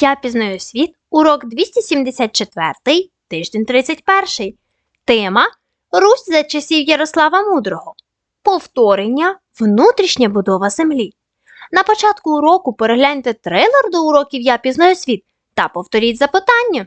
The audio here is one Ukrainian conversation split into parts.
Я пізнаю світ, урок 274, тиждень 31. Тема Русь за часів Ярослава Мудрого. Повторення Внутрішня будова землі. На початку уроку перегляньте трейлер до уроків Я пізнаю світ та повторіть запитання.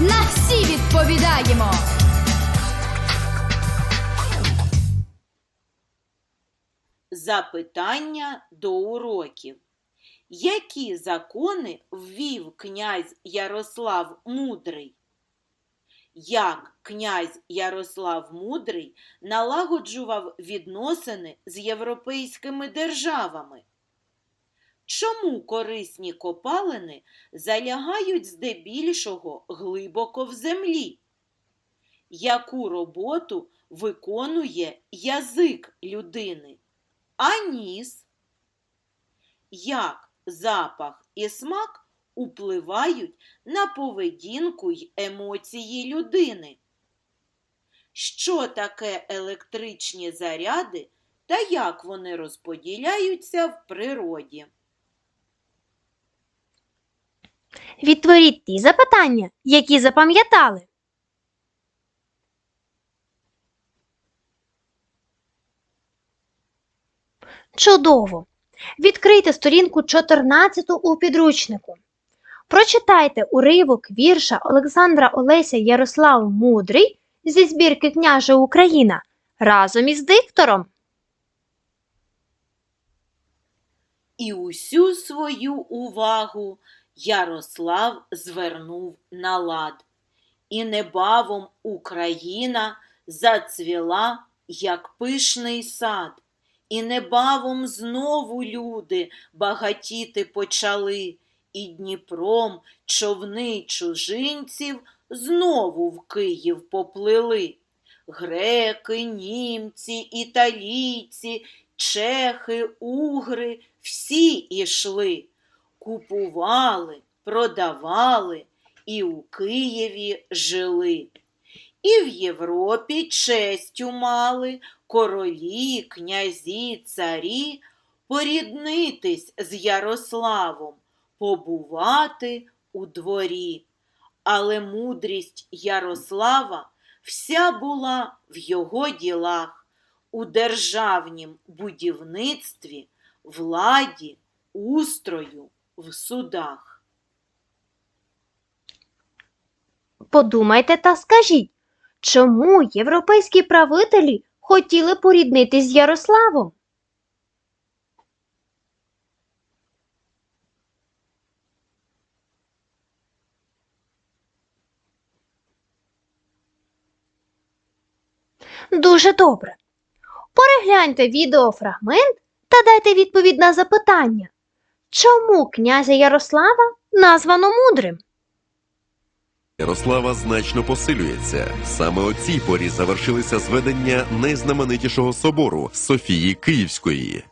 На всі відповідаємо. Запитання до уроків. Які закони ввів князь Ярослав Мудрий? Як князь Ярослав Мудрий налагоджував відносини з європейськими державами? Чому корисні копалини залягають здебільшого глибоко в землі? Яку роботу виконує язик людини? А ніс? Як запах і смак впливають на поведінку й емоції людини? Що таке електричні заряди та як вони розподіляються в природі? Відтворіть ті запитання, які запам'ятали. Чудово! Відкрийте сторінку 14 у підручнику. Прочитайте уривок вірша Олександра Олеся Ярослав Мудрий зі збірки княжа Україна разом із диктором. І усю свою увагу Ярослав звернув на лад. І небавом Україна зацвіла, як пишний сад. І небавом знову люди багатіти почали, і Дніпром човни чужинців знову в Київ поплили. Греки, німці, італійці, чехи, угри всі ішли, купували, продавали і у Києві жили. І в Європі честю мали королі, князі, царі поріднитись з Ярославом, побувати у дворі. Але мудрість Ярослава вся була в його ділах, у державнім будівництві, владі, устрою, в судах. Подумайте та скажіть, чому європейські правителі хотіли поріднитись з Ярославом? Дуже добре. Перегляньте відеофрагмент та дайте відповідь на запитання. Чому князя Ярослава названо мудрим? Ярослава значно посилюється. Саме о цій порі завершилися зведення найзнаменитішого собору Софії Київської.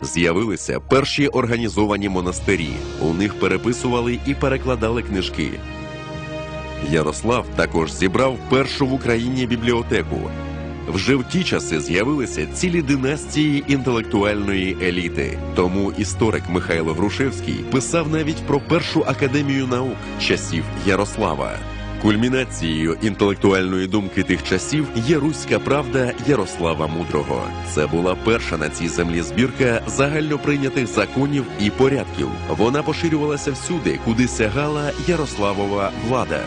З'явилися перші організовані монастирі. У них переписували і перекладали книжки. Ярослав також зібрав першу в Україні бібліотеку. Вже в ті часи з'явилися цілі династії інтелектуальної еліти. Тому історик Михайло Грушевський писав навіть про першу академію наук часів Ярослава. Кульмінацією інтелектуальної думки тих часів є руська правда Ярослава Мудрого. Це була перша на цій землі збірка загальноприйнятих законів і порядків. Вона поширювалася всюди, куди сягала Ярославова влада.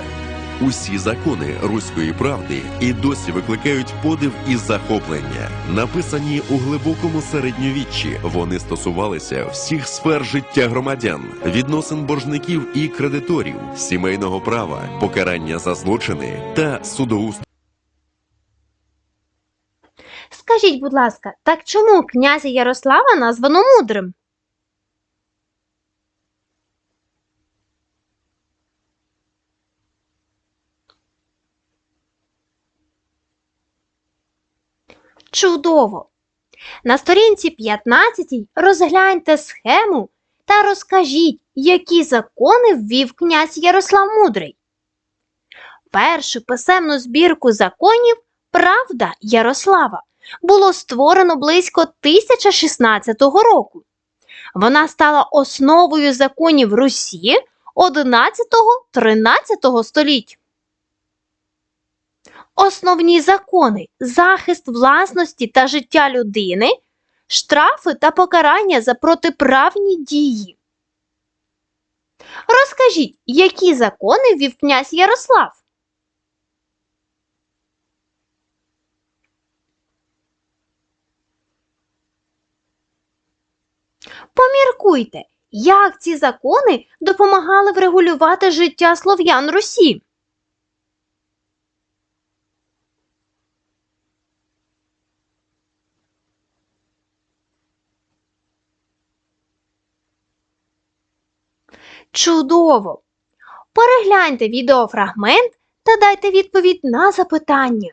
Усі закони руської правди і досі викликають подив і захоплення. Написані у глибокому середньовіччі, вони стосувалися всіх сфер життя громадян, відносин боржників і кредиторів, сімейного права, покарання за злочини та судоустрою. Скажіть, будь ласка, так чому князя Ярослава названо мудрим? Чудово! На сторінці 15 розгляньте схему та розкажіть, які закони ввів князь Ярослав Мудрий. Першу писемну збірку законів Правда Ярослава було створено близько 1016 року. Вона стала основою законів Русі 11-13 століть. Основні закони захист власності та життя людини, штрафи та покарання за протиправні дії. Розкажіть, які закони ввів князь Ярослав? Поміркуйте, як ці закони допомагали врегулювати життя слов'ян Русі. Чудово! Перегляньте відеофрагмент та дайте відповідь на запитання.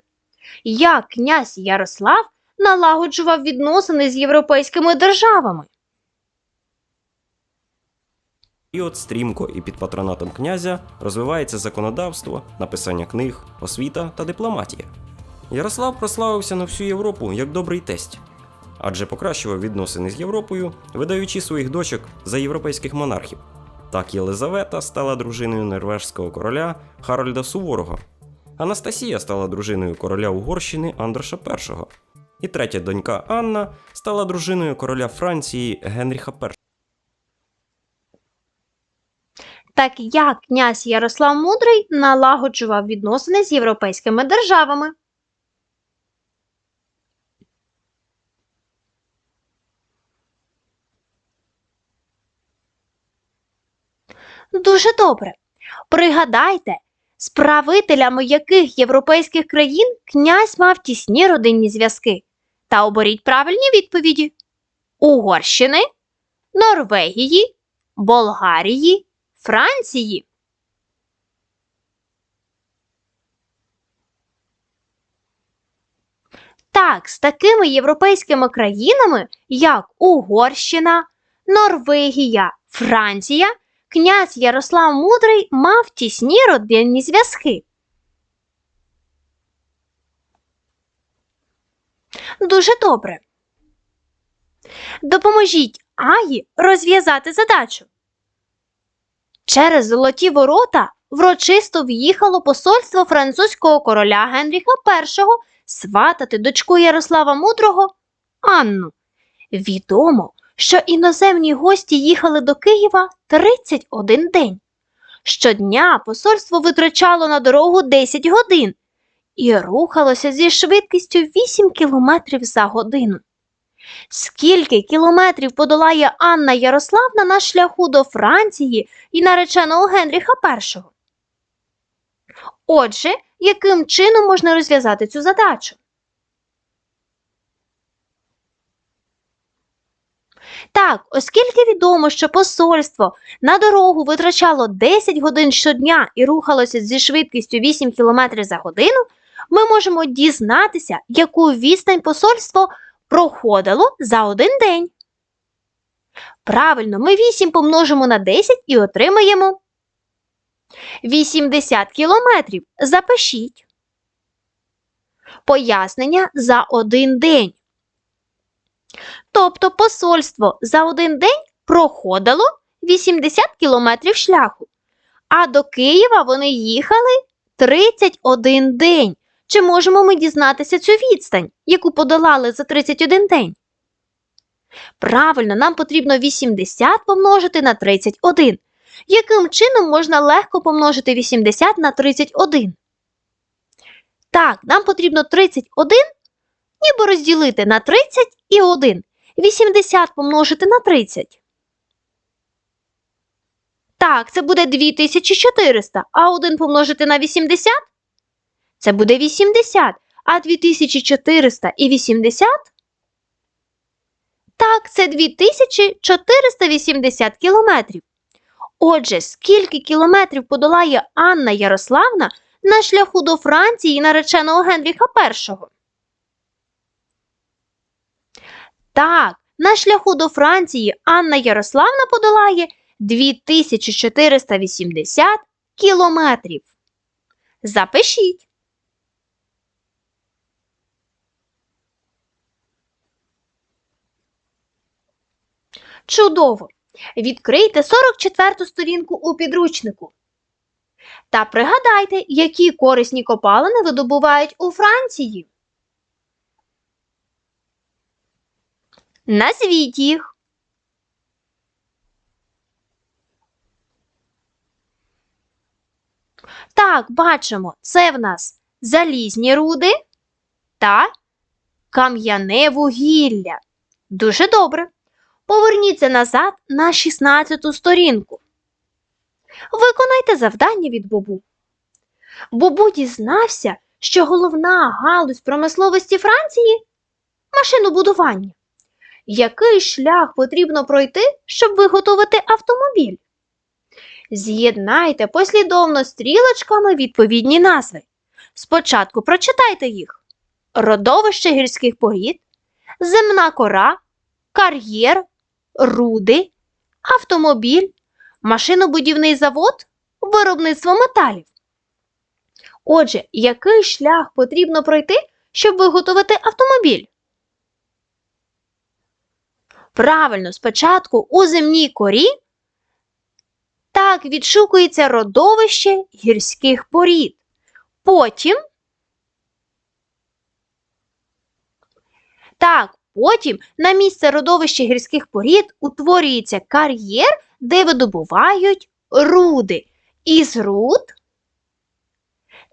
Як князь Ярослав налагоджував відносини з європейськими державами? період стрімко і під патронатом князя розвивається законодавство, написання книг, освіта та дипломатія. Ярослав прославився на всю Європу як добрий тесть, адже покращував відносини з Європою, видаючи своїх дочок за європейських монархів. Так Єлизавета стала дружиною норвежського короля Харальда Суворого. Анастасія стала дружиною короля Угорщини Андроша І. І третя донька Анна стала дружиною короля Франції Генріха І. Так як князь Ярослав Мудрий налагоджував відносини з європейськими державами? Дуже добре. Пригадайте, з правителями яких європейських країн князь мав тісні родинні зв'язки. Та оберіть правильні відповіді: Угорщини, Норвегії, Болгарії, Франції. Так, з такими європейськими країнами, як Угорщина, Норвегія, Франція, князь Ярослав Мудрий мав тісні родинні зв'язки. Дуже добре. Допоможіть Аї розв'язати задачу. Через золоті ворота врочисто в'їхало посольство французького короля Генріха І сватати дочку Ярослава Мудрого Анну. Відомо, що іноземні гості їхали до Києва 31 день. Щодня посольство витрачало на дорогу 10 годин і рухалося зі швидкістю 8 км за годину. Скільки кілометрів подолає Анна Ярославна на шляху до Франції і нареченого Генріха І? Отже, яким чином можна розв'язати цю задачу? Так, оскільки відомо, що посольство на дорогу витрачало 10 годин щодня і рухалося зі швидкістю 8 км за годину, ми можемо дізнатися, яку відстань посольство проходило за один день. Правильно, ми 8 помножимо на 10 і отримаємо 80 кілометрів. Запишіть. Пояснення за один день. Тобто посольство за один день проходило 80 кілометрів шляху, а до Києва вони їхали 31 день. Чи можемо ми дізнатися цю відстань, яку подолали за 31 день? Правильно, нам потрібно 80 помножити на 31. яким чином можна легко помножити 80 на 31? Так, нам потрібно 31 ніби розділити на 30 і 1. 80 помножити на 30. Так, це буде 2400, а 1 помножити на 80 це буде 80, а 2400 і 80 так, це 2480 кілометрів. Отже, скільки кілометрів подолає Анна Ярославна на шляху до Франції нареченого Генріха І? Так, на шляху до Франції Анна Ярославна подолає 2480 кілометрів. Запишіть. Чудово! Відкрийте 44-ту сторінку у підручнику. Та пригадайте, які корисні копалини видобувають у Франції. Назвіть їх. Так, бачимо, це в нас залізні руди та кам'яне вугілля. Дуже добре. Поверніться назад на 16 сторінку. Виконайте завдання від Бобу. Бобу дізнався, що головна галузь промисловості Франції машинобудування. Який шлях потрібно пройти, щоб виготовити автомобіль? З'єднайте послідовно стрілочками відповідні назви. Спочатку прочитайте їх: родовище гірських порід, земна кора, кар'єр, руди, автомобіль, машинобудівний завод, виробництво металів. Отже, який шлях потрібно пройти, щоб виготовити автомобіль? Правильно, спочатку у земній корі так відшукується родовище гірських порід. Потім так, потім на місце родовища гірських порід утворюється кар'єр, де видобувають руди. Із руд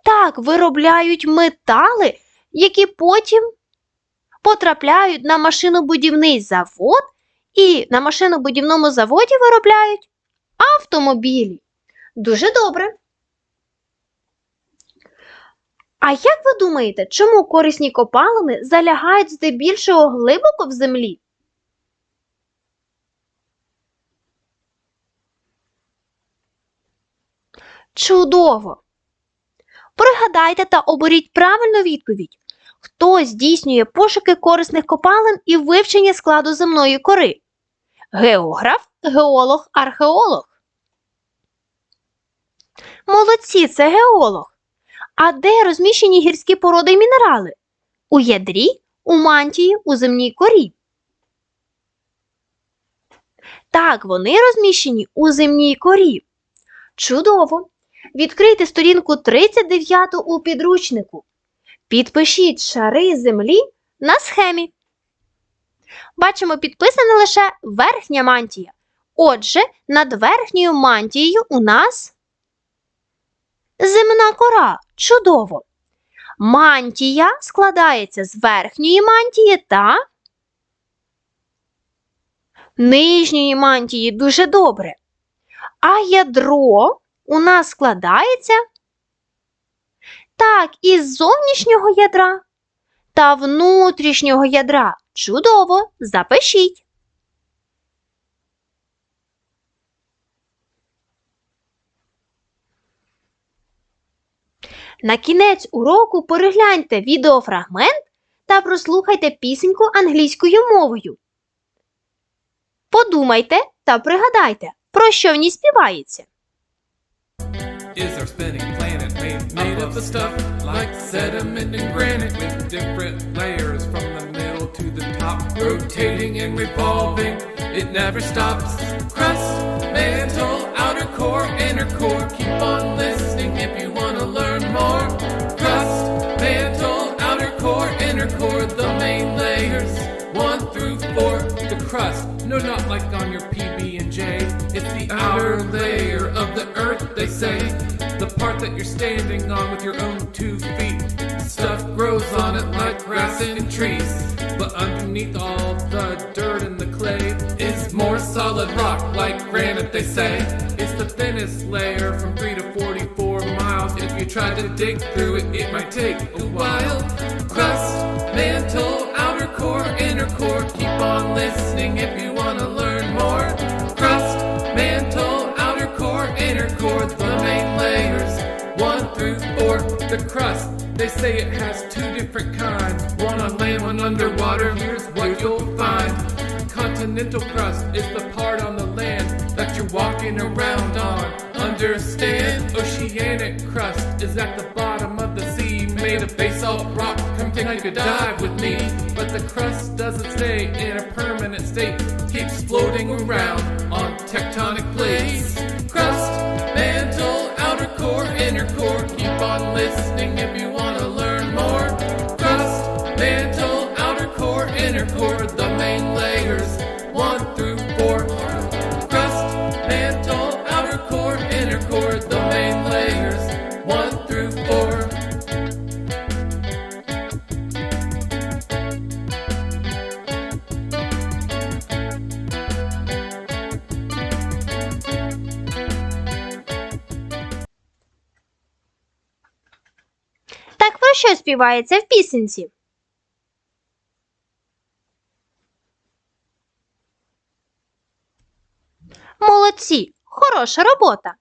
так виробляють метали, які потім потрапляють на машинобудівний завод, і на машинобудівному заводі виробляють автомобілі. Дуже добре. А як ви думаєте, чому корисні копалини залягають здебільшого глибоко в землі? Чудово! Пригадайте та оберіть правильну відповідь. Хто здійснює пошуки корисних копалин і вивчення складу земної кори? Географ, геолог, археолог. Молодці, це геолог. А де розміщені гірські породи і мінерали? У ядрі, у мантії, у земній корі. Так, вони розміщені у земній корі. Чудово! Відкрийте сторінку 39 у підручнику. Підпишіть шари землі на схемі. Бачимо, підписана лише верхня мантія. Отже, над верхньою мантією у нас земна кора. Чудово. Мантія складається з верхньої мантії та нижньої мантії дуже добре. А ядро у нас складається так, із зовнішнього ядра та внутрішнього ядра. Чудово, запишіть. На кінець уроку перегляньте відеофрагмент та прослухайте пісеньку англійською мовою. Подумайте та пригадайте, про що в ній співається. Made, of stuff like sediment and granite with different layers from the middle to the top rotating and revolving. It never stops. Crust mantle outer core inner core. Keep on listening if you want to learn more. Crust mantle outer core inner core. The main layers one through four. The crust no not like on your pb and j. It's the outer layer of the earth, they say. The part that you're standing on with your own two feet. Stuff grows on it like grass and trees. But underneath all the dirt and the clay is more solid rock like granite, they say. It's the thinnest layer from 3 to 44 miles. If you try to dig through it, it might take a while. Crust, mantle, outer core, inner core. Keep on listening if you The crust, they say it has two different kinds. One on land, one underwater. Here's what you'll find. Continental crust is the part on the land that you're walking around on. Understand? Oceanic crust is at the bottom of the sea, made of basalt rock. Come take a dive with me. But the crust doesn't stay in a permanent state, keeps floating around on tectonic plates. Crust, on listening if you want to learn співається в пісенці? Молодці! Хороша робота!